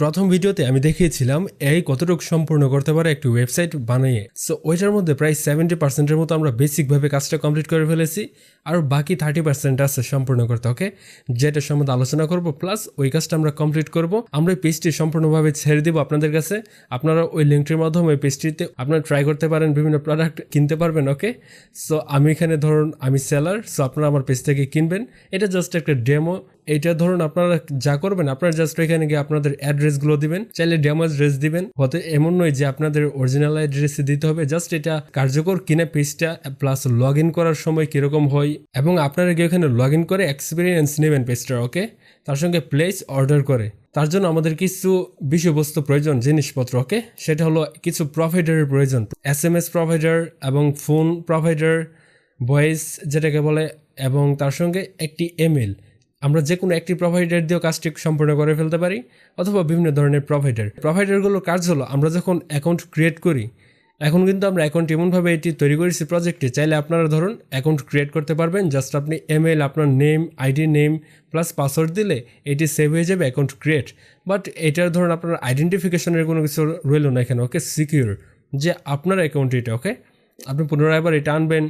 প্রথম ভিডিওতে আমি দেখিয়েছিলাম এই কতটুকু সম্পূর্ণ করতে পারে একটি ওয়েবসাইট বানিয়ে। সো ওইটার মধ্যে প্রায় সেভেন্টি পার্সেন্টের মতো আমরা বেসিকভাবে কাজটা কমপ্লিট করে ফেলেছি আর বাকি থার্টি পার্সেন্ট আছে সম্পূর্ণ করতে ওকে যেটা সম্বন্ধে আলোচনা করব প্লাস ওই কাজটা আমরা কমপ্লিট করব। আমরা এই পেজটি সম্পূর্ণভাবে ছেড়ে দিব আপনাদের কাছে। আপনারা ওই লিঙ্কটির মাধ্যমে ওই পেজটিতে আপনারা ট্রাই করতে পারেন, বিভিন্ন প্রোডাক্ট কিনতে পারবেন ওকে সো আমি এখানে ধরুন, আমি সেলার সো আপনারা আমার পেজ থেকে কিনবেন। এটা জাস্ট একটা ডেমো এটা ধরুন, আপনারা যা করবেন, আপনারা জাস্ট এখানে গিয়ে আপনাদের অ্যাড্রেসগুলো দিবেন, চাইলে ডেমো অ্যাড্রেস দিবেন। হতে এমন নয় যে আপনাদের অরিজিনাল অ্যাড্রেসে দিতে হবে জাস্ট এটা কার্যকর কিনা পেজটা প্লাস লগ ইন করার সময় কীরকম হয়, এবং আপনারা গিয়ে ওখানে লগ ইন করে এক্সপিরিয়েন্স নেবেন পেজটা ওকে তার সঙ্গে প্লেস অর্ডার করে। তার জন্য আমাদের কিছু বিষয়বস্তু প্রয়োজন, জিনিসপত্র ওকে সেটা হলো কিছু প্রোভাইডারের প্রয়োজন। এস এম এস প্রোভাইডার এবং ফোন প্রোভাইডার ভয়েস যেটাকে বলে, এবং তার সঙ্গে একটি ইমেল আমরা যে কোনো একটি প্রোভাইডার দিয়েও কাজটি সম্পূর্ণ করে ফেলতে পারি, অথবা বিভিন্ন ধরনের প্রোভাইডার প্রোভাইডারগুলোর কাজ হলো, আমরা যখন অ্যাকাউন্ট ক্রিয়েট করি, এখন কিন্তু আমরা অ্যাকাউন্ট এমনভাবে এটি তৈরি করেছি প্রজেক্টে চাইলে আপনারা ধরুন অ্যাকাউন্ট ক্রিয়েট করতে পারবেন জাস্ট আপনি ইমেল আপনার name ID name plus password দিলে এটি সেভ হয়ে যাবে অ্যাকাউন্ট ক্রিয়েট বাট এটার ধরুন আপনার আইডেন্টিফিকেশনের কোনো কিছু রইল না এখানে ওকে সিকিউর যে আপনার অ্যাকাউন্ট এটা ওকে আপনি পুনরায় আবার এটা আনবেন,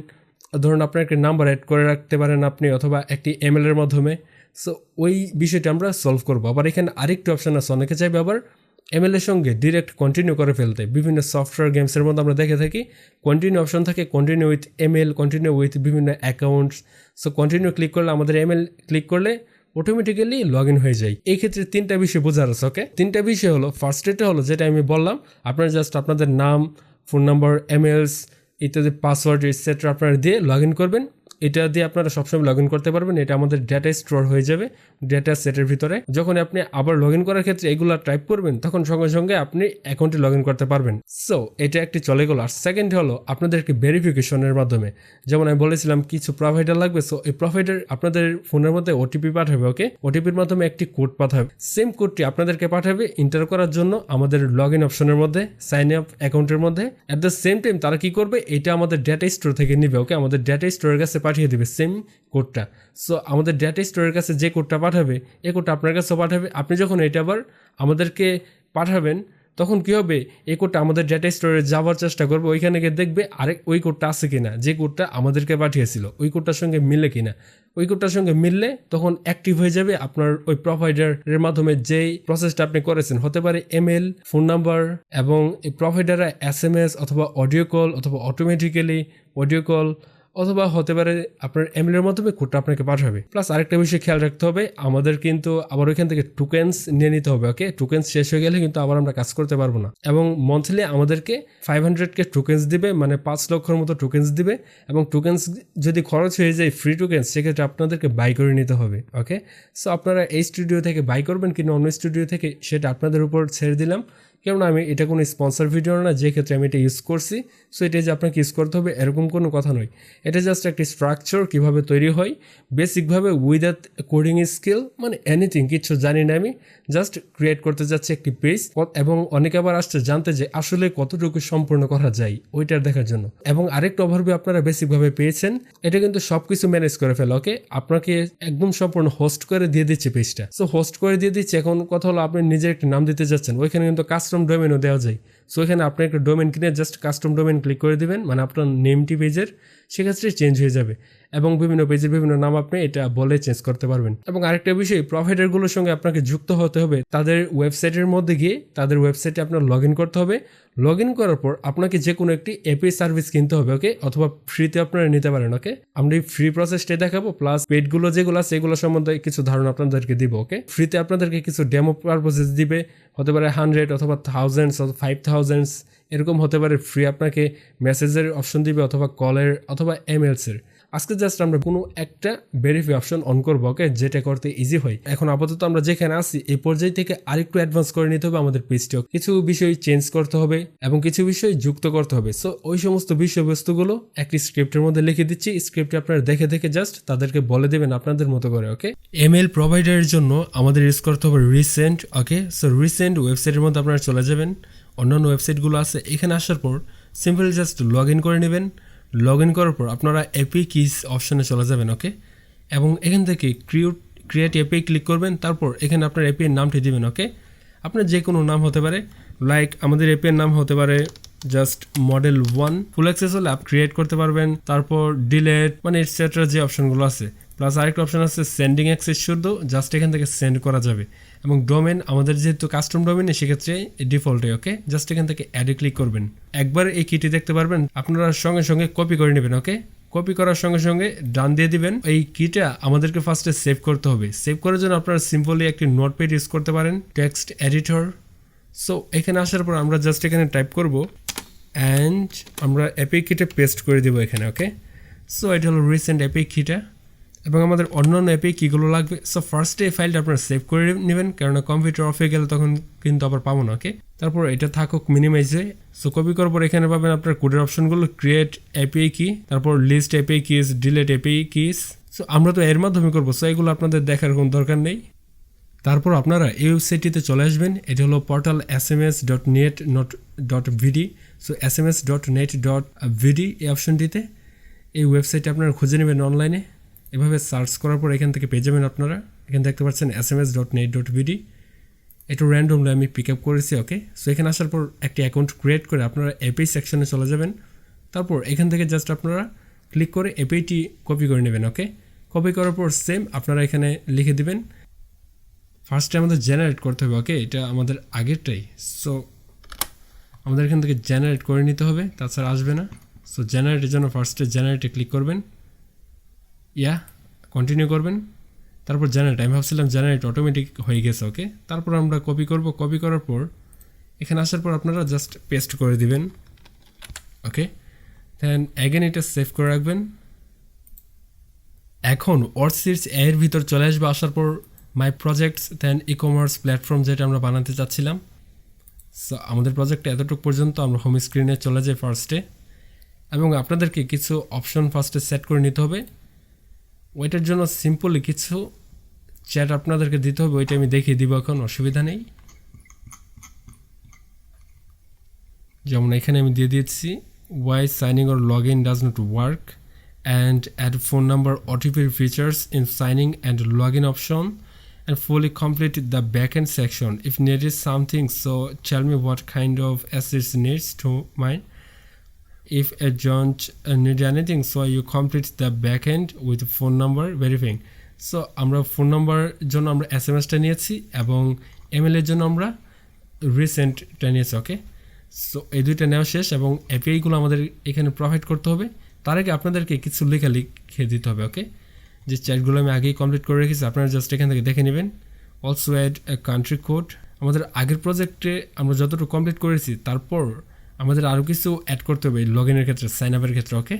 ধরুন আপনার একটি নাম্বার অ্যাড করে রাখতে পারেন আপনি, অথবা একটি এমএলের মাধ্যমে। সো ওই বিষয়টা আমরা সলভ করব। আবার এখানে আরেকটি অপশান আছে, অনেকে চাইবে আবার এমএল এর সঙ্গে ডিরেক্ট কন্টিনিউ করে ফেলতে। বিভিন্ন সফটওয়্যার গেমসের মধ্যে আমরা দেখে থাকি কন্টিনিউ অপশন থাকে continue with ML continue with বিভিন্ন অ্যাকাউন্টস সো কন্টিনিউ ক্লিক করলে আমাদের এমএল ক্লিক করলে অটোমেটিক্যালি লগ ইন হয়ে যায়। এই ক্ষেত্রে তিনটা বিষয় বোঝার আছে ওকে তিনটা বিষয় হলো ফার্স্ট এটা হলো, যেটা আমি বললাম, আপনারা জাস্ট আপনাদের নাম ফোন নাম্বার এমএলস ইত্যাদি পাসওয়ার্ড এটসেট্রা আপনারা দিয়ে লগ ইন করবেন। এটা দিয়ে আপনারা সবসময় লগ ইন করতে পারবেন, এটা আমাদের ডেটা স্টোর হয়ে যাবে ডেটা সেটের ভিতরে। যখন আপনি আবার লগ ইন করার ক্ষেত্রে এগুলো টাইপ করবেন, তখন সঙ্গে সঙ্গে আপনি অ্যাকাউন্টে লগ ইন করতে পারবেন। সো এটা একটি চলে গেল। আর সেকেন্ড হলো আপনাদের একটি ভেরিফিকেশনের মাধ্যমে। যেমন আমি বলেছিলাম, কিছু প্রোভাইডার লাগবে সো এই প্রোভাইডার আপনাদের ফোনের মধ্যে ওটিপি পাঠাবে ওকে ওটিপির মাধ্যমে একটি কোড পাঠাবে। সেম কোডটি আপনাদেরকে পাঠাবে ইন্টার করার জন্য আমাদের লগ ইন অপশনের মধ্যে সাইন আপ অ্যাকাউন্টের মধ্যে। অ্যাট দ্য সেম টাইম তারা কি করবে, এটা আমাদের ডেটা স্টোর থেকে নিবে ওকে আমাদের ডেটা স্টোরের কাছে পাঠিয়ে দেবে সেম কোডটা সো আমাদের ডেটা স্টোরের কাছে যে কোডটা পাঠাবে, এই কোডটা আপনার কাছেও পাঠাবে। আপনি যখন এটা আবার আমাদেরকে পাঠাবেন, তখন কী হবে? এই কোডটা আমাদের ডেটা স্টোরে যাওয়ার চেষ্টা করবে। ওইখানে গিয়ে দেখবে আরেক ওই কোডটা আছে কিনা, যে কোডটা আমাদেরকে পাঠিয়েছিল। ওই কোডটার সঙ্গে মিলে কিনা। ওই কোডটার সঙ্গে মিললে তখন অ্যাক্টিভ হয়ে যাবে আপনার ওই প্রোভাইডারের মাধ্যমে যেই প্রসেসটা আপনি করেছেন। হতে পারে এমএল ফোন নাম্বার এবং এই প্রোভাইডাররা এস এম এস অথবা অডিও কল অথবা অটোমেটিক্যালি অডিও কল অথবা হতে পারে আপনার এমএলের মাধ্যমে কোডটা আপনাকে পাঠাবে। প্লাস আরেকটা বিষয় খেয়াল রাখতে হবে, আমাদের কিন্তু আবার ওইখান থেকে টুকেন্স নিয়ে নিতে হবে ওকে টুকেন্স শেষ হয়ে গেলে কিন্তু আবার আমরা কাজ করতে পারব না। এবং মন্থলি আমাদেরকে ফাইভ হান্ড্রেডকে টুকেন্স দিবে মানে পাঁচ লক্ষর মতো টুকেন্স দিবে, এবং টুকেন্স যদি খরচ হয়ে যায় ফ্রি টুকেন্স সেক্ষেত্রে আপনাদেরকে বাই করে নিতে হবে ওকে সো আপনারা এই স্টুডিও থেকে বাই করবেন কিনা অন্য স্টুডিও থেকে, সেটা আপনাদের উপর ছেড়ে দিলাম। কেননা আমি এটা কোনো স্পন্সর ভিডিও না, যে ক্ষেত্রে আমি এটা ইউজ করছি। সো এটা যে আপনাকে ইউজ করতে হবে, এরকম কোনো কথা নয়। এটা জাস্ট একটি স্ট্রাকচার কীভাবে তৈরি হয়। বেসিকভাবে উইদাউট কোডিং স্কিল মানে এনিথিং কিছু জানি না আমি। জাস্ট ক্রিয়েট করতে যাচ্ছি একটি পেজ এবং অনেকে আবার আসছে জানতে যে আসলে কতটুকু সম্পূর্ণ করা যায়, ওইটার দেখার জন্য। এবং আরেকটা ওভারভিউ আপনারা বেসিকভাবে পেয়েছেন, এটা কিন্তু সব কিছু ম্যানেজ করে ফেলে ওকে আপনাকে একদম সম্পূর্ণ হোস্ট করে দিয়ে দিচ্ছে পেজটা সো হোস্ট করে দিয়ে দিচ্ছে, এখন কথা হলো আপনি নিজের একটি নাম দিতে যাচ্ছেন, ওইখানে কিন্তু কাস্টম ডোমেনও দেওয়া যায়। সো এখানে আপনি একটা ডোমেন কিনে জাস্ট কাস্টম ডোমেন ক্লিক করে দিবেন। মানে আপনার নেমটি পেজের সেক্ষেত্রে চেঞ্জ হয়ে যাবে এবং বিভিন্ন পেজের বিভিন্ন নাম আপনি এটা বলে চেঞ্জ করতে পারবেন। এবং আরেকটা বিষয় প্রোভাইডারগুলোর সঙ্গে আপনাকে যুক্ত হতে হবে। তাদের ওয়েবসাইটের মধ্যে গিয়ে তাদের ওয়েবসাইটে আপনার লগ করতে হবে। লগ করার পর আপনাকে যে কোনো একটি এপি সার্ভিস কিনতে হবে ওকে অথবা ফ্রিতে আপনারা নিতে পারেন ওকে আমরা এই ফ্রি প্রসেসটাই দেখাবো প্লাস পেডগুলো যেগুলো আছে, এগুলো সম্বন্ধে কিছু ধারণা আপনাদেরকে দিব ওকে ফ্রিতে আপনাদেরকে কিছু ডেমো পারপোজেস দিবে। হতে পারে হান্ড্রেড অথবা থাউজেন্ডস অথবা ফাইভ থাউজেন্ডস এরকম হতে পারে ফ্রি আপনাকে মেসেজের অপশন দিবে অথবা কলের অথবা এমএলসের আজকে জাস্ট আমরা কোনো একটা ভেরিফাই অপশন অন করব ওকে যেটা করতে ইজি হয়। এখন আপাতত আমরা যেখানে আছি এই পর্যায় থেকে আরেকটু অ্যাডভান্স করে নিতে হবে আমাদের পেজটিও কিছু বিষয় চেঞ্জ করতে হবে এবং কিছু বিষয় যুক্ত করতে হবে। সো ওই সমস্ত বিষয়বস্তুগুলো একটি স্ক্রিপ্টের মধ্যে লিখে দিচ্ছি। স্ক্রিপ্টে আপনারা দেখে দেখে জাস্ট তাদেরকে বলে দেবেন আপনাদের মতো করে ওকে এমএল প্রোভাইডারের জন্য আমাদের ইউজ করতে হবে রিসেন্ট ওকে সো রিসেন্ট ওয়েবসাইটের মধ্যে আপনারা চলে যাবেন। অন্যান্য ওয়েবসাইটগুলো আছে, এখানে আসার পর সিম্পল জাস্ট লগ ইন করে নেবেন। লগ ইন করার পর আপনারা এপি কিস অপশনে চলে যাবেন ওকে এবং এখান থেকে ক্রিয়েট ক্রিয়েট এপি ক্লিক করবেন, তারপর এখানে আপনার এপির নামটি দিবেন ওকে আপনার যে কোনো নাম হতে পারে লাইক আমাদের অ্যাপের নাম হতে পারে just model one full access হলে অ্যাপ ক্রিয়েট করতে পারবেন, তারপর ডিলেট মানে এটসেট্রা যে অপশনগুলো আছে। প্লাস আরেকটা অপশন আছে সেন্ডিং অ্যাক্সেস শুধু জাস্ট এখান থেকে সেন্ড করা যাবে। এবং ডোমেন আমাদের যেহেতু কাস্টম ডোমেন সেক্ষেত্রে ডিফল্টে ওকে জাস্ট এখান থেকে অ্যাডে ক্লিক করবেন। একবার এই কিটি দেখতে পারবেন, আপনারা সঙ্গে সঙ্গে কপি করে নেবেন ওকে কপি করার সঙ্গে সঙ্গে ডান দিয়ে দিবেন। এই কিটা আমাদেরকে ফার্স্টে সেভ করতে হবে। সেভ করার জন্য আপনারা সিম্পলি একটি নোটপ্যাড ইউজ করতে পারেন টেক্সট এডিটর সো এখানে আসার পর আমরা জাস্ট এখানে টাইপ করব অ্যান্ড আমরা অ্যাপে কিটে পেস্ট করে দেবো এখানে ওকে সো এটা হলো রিসেন্ট অ্যাপি কিটা এবং আমাদের অন্য অন্য অ্যাপে কীগুলো লাগবে? সো ফার্স্টে এই ফাইলটা আপনারা সেভ করে নেবেন, কেননা কম্পিউটার অফ গেলে তখন কিন্তু আবার পাবো না ওকে তারপর এটা থাকুক মিনিমাইজে সো কপি করার পর এখানে পাবেন আপনার কোডের অপশনগুলো ক্রিয়েট এপিআই কি তারপর list API keys delete API keys so আমরা তো এর মাধ্যমে করব সো এগুলো আপনাদের দেখার কোনো দরকার নেই। তারপর আপনারা এই ওয়েবসাইটটিতে চলে আসবেন, এটি হলো portal S M S dot net not dot BD so S M S dot net dot BD এই অপশনটিতে এই ওয়েবসাইটটি আপনারা খুঁজে নেবেন অনলাইনে এভাবে সার্চ করার পর এখান থেকে পেয়ে যাবেন আপনারা। এখানে দেখতে পাচ্ছেন S M S dot net dot BD একটু র্যান্ডমলি আমি পিক আপ করেছি ওকে সো এখানে আসার পর একটি অ্যাকাউন্ট ক্রিয়েট করে আপনারা এপিআই সেকশনে চলে যাবেন। তারপর এখান থেকে জাস্ট আপনারা ক্লিক করে এপিআইটি কপি করে নেবেন ওকে কপি করার পর সেম আপনারা এখানে লিখে দিবেন। ফার্স্টে আমাদের জেনারেট করতে হবে ওকে এটা আমাদের আগেরটাই। সো আমাদের এখান থেকে জেনারেট করে নিতে হবে, তাছাড়া আসবে না। সো জেনারেটের জন্য ফার্স্টে জেনারেটে ক্লিক করবেন। ইয়া কন্টিনিউ করবেন। তারপর জেনারেট আমি ভাবছিলাম জেনারেট অটোমেটিক হয়ে গেছে ওকে তারপর আমরা কপি করব। কপি করার পর এখানে আসার পর আপনারা জাস্ট পেস্ট করে দিবেন ওকে দেন অ্যাগেন এটা সেভ করে রাখবেন। এখন ওয়ার্ড সিরিজ এর ভিতর চলে আসবে, আসার পর my projects then e commerce platform যেটা আমরা বানাতে চাচ্ছিলাম। সো আমাদের প্রজেক্টটা এতটুকু পর্যন্ত আমরা হোম স্ক্রিনে চলে যাই ফার্স্টে এবং আপনাদেরকে কিছু অপশন ফার্স্টে সেট করে নিতে হবে। ওইটার জন্য সিম্পলি কিছু চ্যাট আপনাদেরকে দিতে হবে ওইটা আমি দেখিয়ে দিব এখন অসুবিধা নেই যেমন এখানে আমি দিয়ে দিয়েছি why signing or log in does not work and add phone number ওটিপির features in signing and log in option and and fully complete the backend section. If needed something, so tell me what kind of assets needs to mine. If a don't uh, need anything, so you complete the backend with phone number verifying. So আমরা phone number জন্য আমরা S M এসটা নিয়েছি এবং এমএলের জন্য আমরা রিসেন্টটা নিয়েছি ওকে so এই দুইটা নেওয়া শেষ এবং এপিআইগুলো আমাদের এখানে প্রোভাইড করতে হবে। তার আগে আপনাদেরকে কিছু লেখা লিখে দিতে হবে ওকে যে চ্যাটগুলো আমি আগেই কমপ্লিট করে রেখেছি আপনারা জাস্ট এখান থেকে দেখে নেবেন। অলসো অ্যাড কান্ট্রি কোড আমাদের আগের প্রজেক্টে আমরা যতটুকু কমপ্লিট করেছি তারপর আমাদের আরও কিছু অ্যাড করতে হবে লগ ইনের ক্ষেত্রে সাইন আপের ক্ষেত্রে ওকে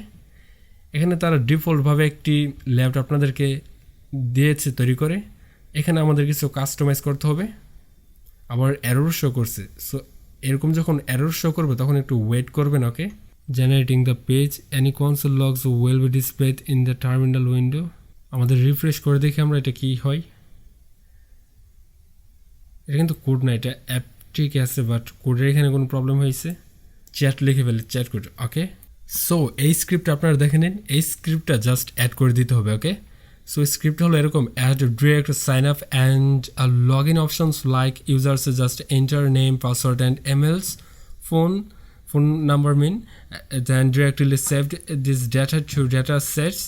এখানে তারা ডিফল্টভাবে একটি ল্যাব আপনাদেরকে দিয়েছে তৈরি করে। এখানে আমাদের কিছু কাস্টমাইজ করতে হবে। আবার অ্যারোর শো করছে। সো এরকম যখন অ্যারোর শো করবে, তখন একটু ওয়েট করবেন okay generating the page any console logs well be displayed in the terminal window আমাদের রিফ্রেশ করে দেখি আমরা এটা কী হয়। এটা কিন্তু কোড না, এটা অ্যাপ ঠিক আছে বাট কোডের এখানে কোনো প্রবলেম হয়েছে। চ্যাট লিখে ফেলে চ্যাট কোড ওকে সো এই স্ক্রিপ্ট আপনারা দেখে নিন এই স্ক্রিপ্টটা জাস্ট অ্যাড করে দিতে হবে ওকে সো স্ক্রিপ্ট হলো এরকম add direct sign up and log in options like users just enter name password and emails phone phone number mean uh, directly saved this this data to sets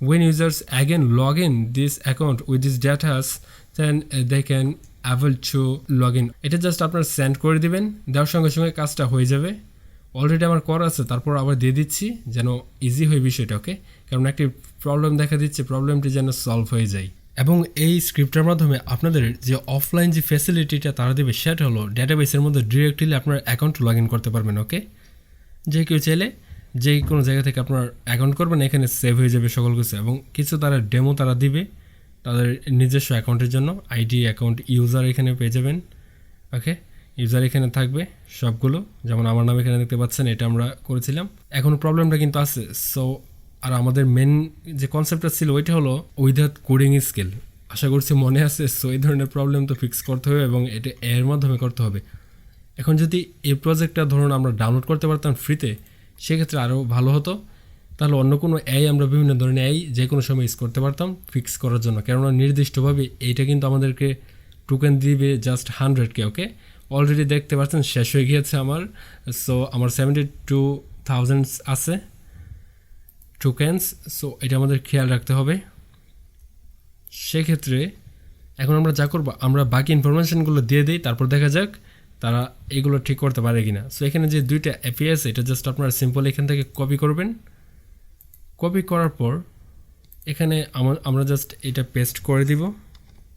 when users again log in this account with these data uh, they can able to log in. এটা just আপনারা send করে দিবেন দেওয়ার সঙ্গে সঙ্গে কাজটা হয়ে যাবে। অলরেডি আমার করা আছে, তারপর আবার দিয়ে দিচ্ছি, যেন ইজি হয় বিষয়টা ওকে কারণ একটি প্রবলেম দেখা দিচ্ছে প্রবলেমটি যেন সলভ হয়ে যায়। এবং এই স্ক্রিপ্টের মাধ্যমে আপনাদের যে অফলাইন যে ফ্যাসিলিটিটা তারা দেবে, সেটা হলো ডেটাবেসের মধ্যে ডিরেক্টলি আপনার অ্যাকাউন্ট লগ ইন করতে পারবেন ওকে যে কেউ চাইলে যে কোনো জায়গা থেকে আপনার অ্যাকাউন্ট করবেন, এখানে সেভ হয়ে যাবে সকল কিছু। এবং কিছু তারা ডেমো তারা দিবে, তাদের নিজস্ব অ্যাকাউন্টের জন্য আইডি অ্যাকাউন্ট ইউজার এখানে পেয়ে যাবেন ওকে ইউজার এখানে থাকবে সবগুলো, যেমন আমার নাম এখানে দেখতে পাচ্ছেন, এটা আমরা করেছিলাম। এখন প্রবলেমটা কিন্তু আছে। সো আর আমাদের মেন যে কনসেপ্টটা ছিল, ওইটা হলো উইদাউট কোডিং স্কিল আশা করছি মনে আছে সো এই ধরনের প্রবলেম তো ফিক্স করতে হবে এবং এটা এর মাধ্যমে করতে হবে। এখন যদি এই প্রজেক্টটা ধরুন আমরা ডাউনলোড করতে পারতাম ফ্রিতে সেক্ষেত্রে আরও ভালো হতো। তাহলে অন্য কোনো অ্যাই আমরা বিভিন্ন ধরনের অ্যাই যে কোনো সময় ইউজ করতে পারতাম ফিক্স করার জন্য। কেননা নির্দিষ্টভাবে এইটা কিন্তু আমাদেরকে টোকেন দিবে জাস্ট হান্ড্রেডকে ওকে অলরেডি দেখতে পাচ্ছেন শেষ হয়ে গিয়েছে আমার। সো আমার সেভেন্টি টু থাউজেন্ডস আছে। টোকেন্স সো এটা আমাদের খেয়াল রাখতে হবে। সেক্ষেত্রে এখন আমরা যা করব, আমরা বাকি ইনফরমেশনগুলো দিয়ে দিই, তারপর দেখা যাক তারা এগুলো ঠিক করতে পারে কি না সো এখানে যে দুইটা অ্যাপি আছে, এটা জাস্ট আপনারা সিম্পল এখান থেকে কপি করবেন। কপি করার পর, এখানে আমা- আমরা জাস্ট এটা পেস্ট করে দিব।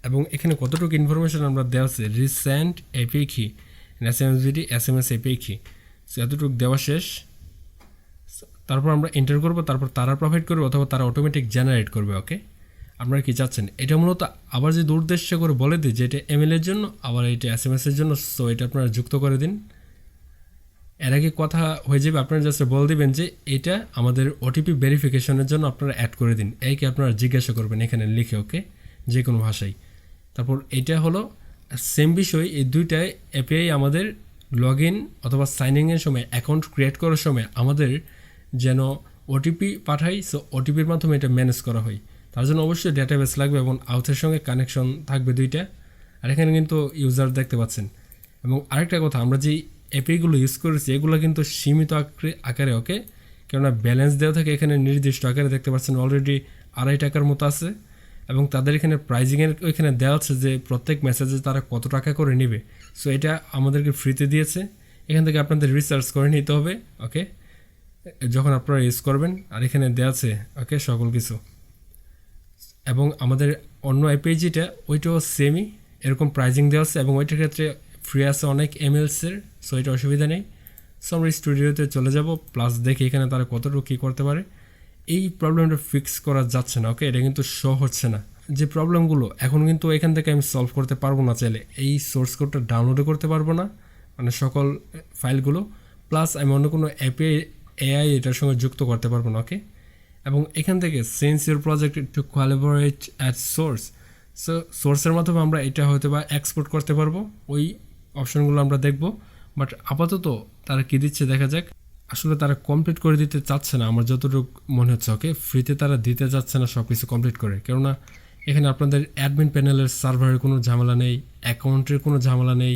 এবং এখানে কতটুকু ইনফরমেশন আমরা দেওয়া আছে? রিসেন্ট এপি কি S M S S M S AP কি এতটুকু দেওয়া শেষ। তারপর আমরা এন্টার করব, তারপর তারা প্রোভাইড করবে অথবা তারা অটোমেটিক জেনারেট করবে ওকে আপনারা কি চাচ্ছেন? এটা মূলত আবার যে দুর্দেশ্য করে বলে দিই, যে এটা এম এর জন্য, আবার এটা এস এম এর জন্য সো এটা আপনারা যুক্ত করে দিন। এর আগে কথা হয়ে যাবে, আপনারা জাস্ট বলে দিবেন যে এটা আমাদের ওটিপি ভেরিফিকেশনের জন্য আপনারা অ্যাড করে দিন। এইকে আপনারা জিজ্ঞাসা করবেন এখানে লিখে ওকে যে কোনো ভাষায়। তারপর এটা হলো সেম বিষয়, এই দুইটাই এপিআই আমাদের লগ ইন অথবা সাইনিংয়ের সময় অ্যাকাউন্ট ক্রিয়েট করার সময় আমাদের যেন ওটিপি পাঠাই সো ওটিপির মাধ্যমে এটা ম্যানেজ করা হয়। তার জন্য অবশ্যই ডেটাবেস লাগবে এবং আউথের সঙ্গে কানেকশন থাকবে দুইটা। আর এখানে কিন্তু ইউজার দেখতে পাচ্ছেন। এবং আরেকটা কথা, আমরা যে অ্যাপিগুলো ইউজ করেছি, এগুলো কিন্তু সীমিত আকারে আকারে ওকে কেননা ব্যালেন্স দেওয়া থাকে এখানে নির্দিষ্ট আকারে, দেখতে পাচ্ছেন অলরেডি আড়াই টাকার মতো আছে। এবং তাদের এখানে প্রাইজিংয়ের ওইখানে দেওয়া আছে যে প্রত্যেক মেসেজে তারা কত টাকা করে নেবে। সো এটা আমাদেরকে ফ্রিতে দিয়েছে। এখান থেকে আপনাদের রিসার্চ করে নিতে হবে ওকে যখন আপনারা ইউজ করবেন, আর এখানে দেওয়া আছে ওকে সকল কিছু। এবং আমাদের অন্য আইপিজিটা ওইটাও সেমই এরকম প্রাইজিং দেওয়া আছে এবং ওইটার ক্ষেত্রে ফ্রি আছে অনেক এমএলসের সো এটা অসুবিধা নেই। সো আমরা স্টুডিওতে চলে যাব প্লাস দেখি এখানে তারা কতটুকু কী করতে পারে। এই প্রবলেমটা ফিক্স করা যাচ্ছে না ওকে এটা কিন্তু শো হচ্ছে না। যে প্রবলেমগুলো এখন কিন্তু এখান থেকে আমি সলভ করতে পারব না চাইলে। এই সোর্স কোডটা ডাউনলোডও করতে পারব না মানে সকল ফাইলগুলো প্লাস আমি অন্য কোনো অ্যাপে এআই এটার সঙ্গে যুক্ত করতে পারব না ওকে এবং এখান থেকে sends your project to collaborate at source so সোর্সের মাধ্যমে আমরা এটা হয়তো বা এক্সপোর্ট করতে পারব। ওই অপশনগুলো আমরা দেখব। বাট আপাতত তারা কী দিচ্ছে দেখা যাক। আসলে তারা কমপ্লিট করে দিতে চাচ্ছে না, আমার যতটুকু মনে হচ্ছে ওকে ফ্রিতে তারা দিতে যাচ্ছে না সব কিছু কমপ্লিট করে। কেননা এখানে আপনাদের অ্যাডমিন প্যানেলের সার্ভারের কোনো ঝামেলা নেই অ্যাকাউন্টের কোনো ঝামেলা নেই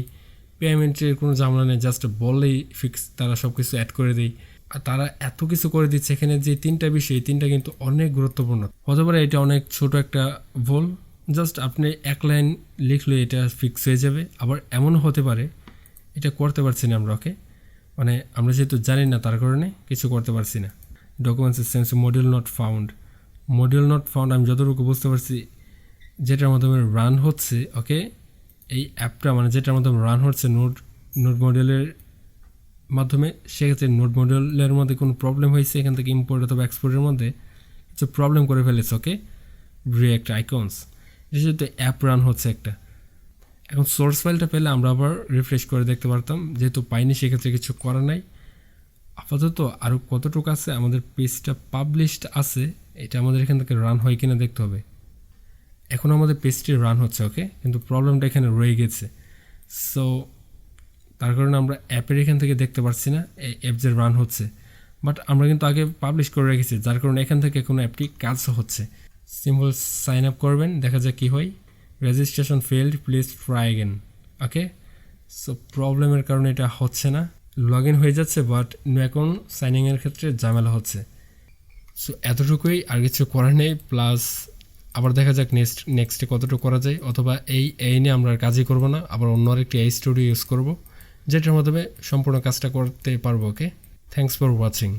পেমেন্টের কোনো ঝামেলা নেই জাস্ট বললেই ফিক্স তারা সব কিছু অ্যাড করে দেয়। আর তারা এত কিছু করে দিচ্ছে, এখানে যে তিনটা বিষয়, এই তিনটা কিন্তু অনেক গুরুত্বপূর্ণ। হতে পারে এটা অনেক ছোট একটা ভুল জাস্ট আপনি এক লাইন লিখলে এটা ফিক্স হয়ে যাবে। আবার এমনও হতে পারে, এটা করতে পারছি না আমরা ওকে মানে আমরা যেহেতু জানি না তার কারণে কিছু করতে পারছি না। ডকুমেন্টসের sense module not found module not found আমি যতটুকু বুঝতে পারছি, যেটার মাধ্যমে রান হচ্ছে ওকে এই অ্যাপটা মানে যেটার মাধ্যমে রান হচ্ছে নোট নোট মডিউলের মাধ্যমে, সেক্ষেত্রে নোট মডিউলের মধ্যে কোনো প্রবলেম হয়েছে এখান থেকে ইম্পোর্ট অথবা এক্সপোর্টের মধ্যে? কিছু প্রবলেম করে ফেলেছে ওকে রিয়েক্ট আইকনস যেহেতু অ্যাপ রান হচ্ছে একটা। এখন সোর্স ফাইলটা পেলে আমরা আবার রিফ্রেশ করে দেখতে পারতাম। যেহেতু পাইনি, সেক্ষেত্রে কিছু করা নাই। আপাতত আরও কতটুকু আছে? আমাদের পেজটা পাবলিশড আছে। এটা আমাদের এখান থেকে রান হয় কিনা দেখতে হবে। এখন আমাদের পেজটি রান হচ্ছে ওকে কিন্তু প্রবলেমটা এখানে রয়ে গেছে। সো তার কারণে আমরা অ্যাপের এখান থেকে দেখতে পাচ্ছি না। এই অ্যাপ যে রান হচ্ছে। বাট আমরা কিন্তু আগে পাবলিশ করে রেখেছি। যার কারণে এখান থেকে কোনো অ্যাপটি কাজ হচ্ছে। সিম্পল সাইন আপ করবেন, দেখা যাক কী হয়। Registration failed, please try again okay so প্রবলেমের কারণে এটা হচ্ছে না। লগ ইন হয়ে যাচ্ছে বাট এখন সাইনিংয়ের ক্ষেত্রে ঝামেলা হচ্ছে। সো এতটুকুই, আর কিছু করার নেই প্লাস আবার দেখা যাক নেক্সট নেক্সটে কতটুকু করা যায়, অথবা এই এই নিয়ে আমরা কাজই করব না, আবার অন্য আরেকটি এই স্টুডিও ইউজ করব, যেটার মাধ্যমে সম্পূর্ণ কাজটা করতে পারব ওকে থ্যাংকস ফর ওয়াচিং